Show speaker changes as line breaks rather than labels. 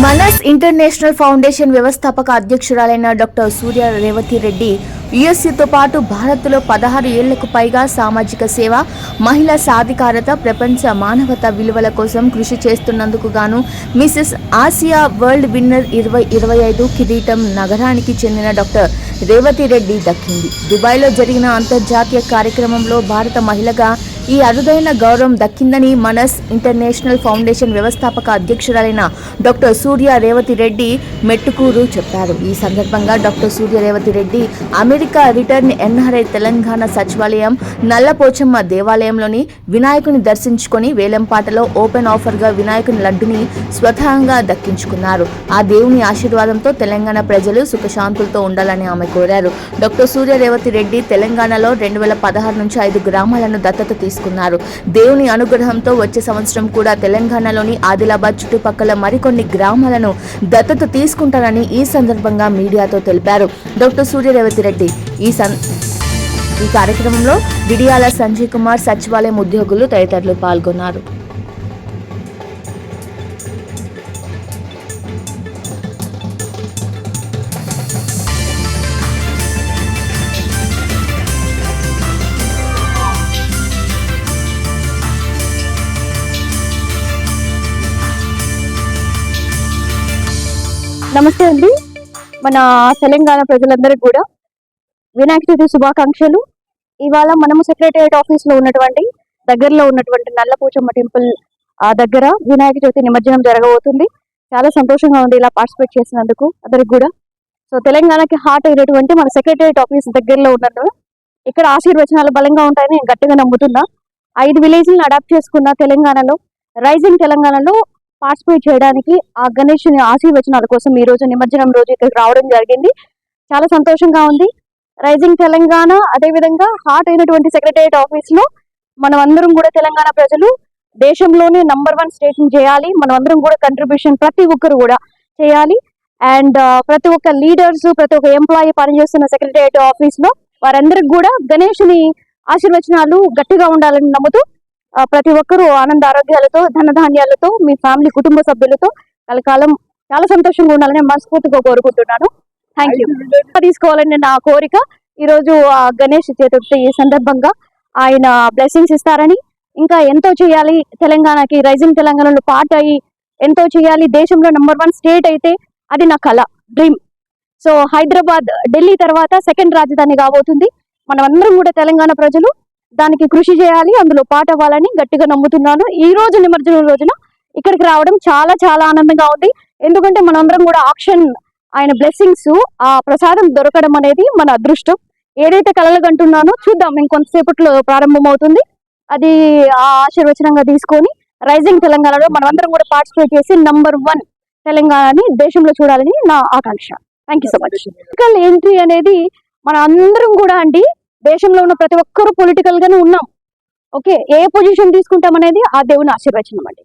మనస్ international foundation వ్యవస్థాపక అధ్యక్షురాలైన డాక్టర్ సూర్య రేవతి రెడ్డి యుఎస్ఏతో పాటు భారత్లో పదహారు ఏళ్ళకు పైగా సామాజిక సేవ మహిళా సాధికారత ప్రపంచ మానవత విలువల కోసం కృషి చేస్తున్నందుకు గాను మిసెస్ ఆసియా వరల్డ్ విన్నర్ ఇరవై ఇరవై ఐదు కిరీటం నగరానికి చెందిన డాక్టర్ రేవతి రెడ్డి దక్కింది. దుబాయ్లో జరిగిన అంతర్జాతీయ కార్యక్రమంలో భారత మహిళగా ఈ అరుదైన గౌరవం దక్కిందని మనస్ ఇంటర్నేషనల్ ఫౌండేషన్ వ్యవస్థాపక అధ్యక్షురాలైన డాక్టర్ సూర్య రేవతి రెడ్డి మెట్టుకూరు చెప్పారు. ఈ సందర్భంగా doctor Surya Revathi Reddy America return NRI Telangana సచివాలయం నల్లపోచమ్మ దేవాలయంలోని వినాయకుని దర్శించుకొని వేలంపాటలో ఓపెన్ ఆఫర్గా వినాయకుని లడ్డుని స్వతహంగా దక్కించుకున్నారు. ఆ దేవుని ఆశీర్వాదంతో తెలంగాణ ప్రజలు సుఖశాంతులతో ఉండాలని ఆమె కోరారు. డాక్టర్ సూర్య రేవతి రెడ్డి తెలంగాణలో రెండు వేల పదహారు నుంచి ఐదు గ్రామాలను దత్తత తీసుకున్నారు. దేవుని అనుగ్రహంతో వచ్చే సంవత్సరం కూడా తెలంగాణలోని ఆదిలాబాద్ చుట్టుపక్కల మరికొన్ని గ్రామాలను దత్తత తీసుకుంటారని ఈ సందర్భంగా మీడియాతో తెలిపారు. డాక్టర్ సూర్య రేవతి రెడ్డి ఈ సం ఈ కార్యక్రమంలో విడియాల సంజయ్ కుమార్ సచివాలయం ఉద్యోగులు తదితరులు పాల్గొన్నారు.
నమస్తే అండి. మన తెలంగాణ ప్రజలందరికీ కూడా వినాయక చవితి శుభాకాంక్షలు. ఇవాళ మనము సెక్రటరియట్ ఆఫీస్లో ఉన్నటువంటి దగ్గరలో ఉన్నటువంటి నల్లపూచమ్మ టెంపుల్ ఆ దగ్గర వినాయక చవితి నిమజ్జనం జరగబోతుంది. చాలా సంతోషంగా ఉంది ఇలా పార్టిసిపేట్ చేసినందుకు అందరికి కూడా. సో తెలంగాణకి హార్ట్ అయినటువంటి మన సెక్రటరియట్ ఆఫీస్ దగ్గరలో ఉన్నట్టు ఇక్కడ ఆశీర్వచనాలు బలంగా ఉంటాయని నేను గట్టిగా నమ్ముతున్నా. ఐదు విలేజ్లను అడాప్ట్ చేసుకున్న తెలంగాణలో రైజింగ్ తెలంగాణలో పార్టిసిపేట్ చేయడానికి ఆ గణేషుని ఆశీర్వచనాల కోసం ఈ రోజు నిమజ్జనం రోజు ఇక్కడికి రావడం జరిగింది. చాలా సంతోషంగా ఉంది. రైజింగ్ తెలంగాణ అదే విధంగా హాట్ అయినటువంటి సెక్రటరియట్ ఆఫీస్లో మనం అందరం కూడా తెలంగాణ ప్రజలు దేశంలోనే నంబర్ వన్ స్టేషన్ చేయాలి. మనం అందరం కూడా కంట్రిబ్యూషన్ ప్రతి ఒక్కరు కూడా చేయాలి. అండ్ uh, ప్రతి ఒక్క లీడర్స్ ప్రతి ఒక్క ఎంప్లాయీ పనిచేస్తున్న సెక్రటరియట్ ఆఫీస్లో వారందరికి కూడా గణేషుని ఆశీర్వచనాలు గట్టిగా ఉండాలని నమ్ముతూ ప్రతి ఒక్కరూ ఆనంద ఆరోగ్యాలతో ధనధాన్యాలతో మీ ఫ్యామిలీ కుటుంబ సభ్యులతో కలకాలం చాలా సంతోషంగా ఉండాలని మనస్ఫూర్తిగా కోరుకుంటున్నాను. థ్యాంక్ యూ తీసుకోవాలని నా కోరిక. ఈ రోజు ఆ గణేష్ చతుర్థి ఈ సందర్భంగా ఆయన బ్లెస్సింగ్స్ ఇస్తారని ఇంకా ఎంతో చేయాలి. తెలంగాణకి రైజింగ్ తెలంగాణలో పార్ట్ అయ్యి ఎంతో చేయాలి. దేశంలో నెంబర్ వన్ స్టేట్ అయితే అది నా కళ డ్రీమ్ సో హైదరాబాద్ ఢిల్లీ తర్వాత సెకండ్ రాజధాని కాబోతుంది. మనం అందరం కూడా తెలంగాణ ప్రజలు దానికి కృషి చేయాలి అందులో పాట అవ్వాలని గట్టిగా నమ్ముతున్నాను. ఈ రోజు నిమజ్జనం రోజున ఇక్కడికి రావడం చాలా చాలా ఆనందంగా ఉంది. ఎందుకంటే మనందరం కూడా ఆక్షన్ ఆయన బ్లెస్సింగ్స్ ఆ ప్రసాదం దొరకడం అనేది మన అదృష్టం. ఏదైతే కలలు కంటున్నానో చూద్దాం ఇంకొంతసేపట్లో ప్రారంభం అవుతుంది అది ఆ ఆశీర్వచనంగా తీసుకొని రైజింగ్ తెలంగాణలో మనమందరం కూడా పార్టిసిపేట్ చేసి నంబర్ వన్ తెలంగాణని దేశంలో చూడాలని నా ఆకాంక్ష. Thank you so much entry అనేది మన అందరం కూడా అండి దేశంలో ఉన్న ప్రతి ఒక్కరూ పొలిటికల్ గానే ఉన్నాం. ఓకే ఏ పొజిషన్ తీసుకుంటాం అనేది ఆ దేవుని ఆశీర్వచనం అండి.